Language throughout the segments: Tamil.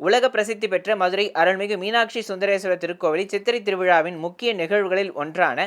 உலக பிரசித்தி பெற்ற மதுரை அருள்மிகு மீனாட்சி சுந்தரேஸ்வரர் திருக்கோவிலில் சித்திரை திருவிழாவின் முக்கிய நிகழ்வுகளில் ஒன்றான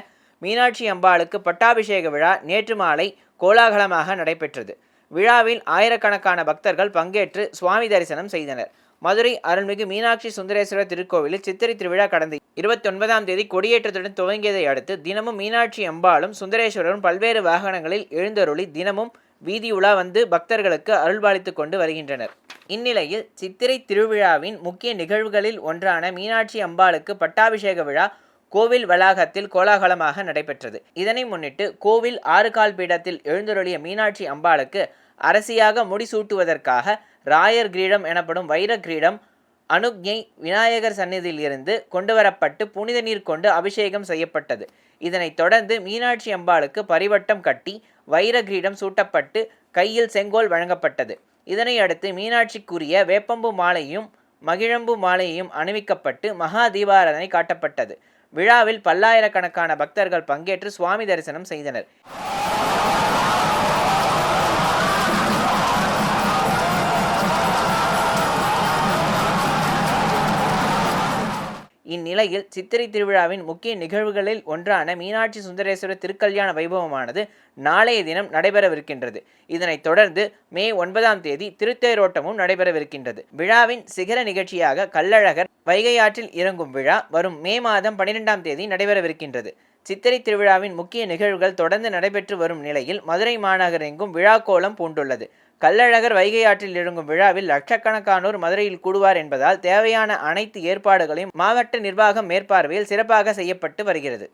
மீனாட்சி அம்பாளுக்கு பட்டாபிஷேக விழா நேற்று மாலை கோலாகலமாக நடைபெற்றது. விழாவில் ஆயிரக்கணக்கான பக்தர்கள் பங்கேற்று சுவாமி தரிசனம் செய்தனர். மதுரை அருள்மிகு மீனாட்சி சுந்தரேஸ்வரர் திருக்கோவிலில் சித்திரை திருவிழா கடந்த இருபத்தி ஒன்பதாம் தேதி கொடியேற்றத்துடன் துவங்கியதை அடுத்து தினமும் மீனாட்சி அம்பாளும் சுந்தரேஸ்வரரும் பல்வேறு வாகனங்களில் எழுந்தருளி தினமும் வீதி உலா வந்து பக்தர்களுக்கு அருள்பாலித்துக் கொண்டு வருகின்றனர். இந்நிலையில் சித்திரை திருவிழாவின் முக்கிய நிகழ்வுகளில் ஒன்றான மீனாட்சி அம்பாளுக்கு பட்டாபிஷேக விழா கோவில் வளாகத்தில் கோலாகலமாக நடைபெற்றது. இதனை முன்னிட்டு கோவில் ஆறுகால் பீடத்தில் எழுந்தருளிய மீனாட்சி அம்பாளுக்கு அரசியாக முடிசூட்டுவதற்காக ராயர் கிரீடம் எனப்படும் வைர கிரீடம் அனுக்ஞை விநாயகர் சந்நிதியிலிருந்து கொண்டுவரப்பட்டு புனித நீர் கொண்டு அபிஷேகம் செய்யப்பட்டது. இதனைத் தொடர்ந்து மீனாட்சி அம்பாளுக்கு பரிவட்டம் கட்டி வைர கிரீடம் சூட்டப்பட்டு கையில் செங்கோல் வழங்கப்பட்டது. இதனை அடுத்து மீனாட்சிக்குரிய வேப்பம்பு மாலையும் மகிழம்பு மாலையையும் அணிவிக்கப்பட்டு மகா தீபாராதனை காட்டப்பட்டது. விழாவில் பல்லாயிரக்கணக்கான பக்தர்கள் பங்கேற்று சுவாமி தரிசனம் செய்தனர். இந்நிலையில் சித்திரை திருவிழாவின் முக்கிய நிகழ்வுகளில் ஒன்றான மீனாட்சி சுந்தரேஸ்வரர் திருக்கல்யாண வைபவமானது நாளைய தினம் நடைபெறவிருக்கின்றது. இதனைத் தொடர்ந்து மே ஒன்பதாம் தேதி திருத்தேரோட்டமும் நடைபெறவிருக்கின்றது. விழாவின் சிகர நிகழ்ச்சியாக கள்ளழகர் வைகை ஆற்றில் இறங்கும் விழா வரும் மே மாதம் பனிரெண்டாம் தேதி நடைபெறவிருக்கின்றது. சித்திரை திருவிழாவின் முக்கிய நிகழ்வுகள் தொடர்ந்து நடைபெற்று வரும் நிலையில் மதுரை மாநகர் எங்கும் விழா கோலம் பூண்டுள்ளது. கள்ளழகர் வைகை ஆற்றில் இறங்கும் விழாவில் லட்சக்கணக்கானோர் மதுரையில் கூடுவார் என்பதால் தேவையான அனைத்து ஏற்பாடுகளையும் மாவட்ட நிர்வாகம் மேற்பார்வையில் சிறப்பாக செய்யப்பட்டு வருகிறது.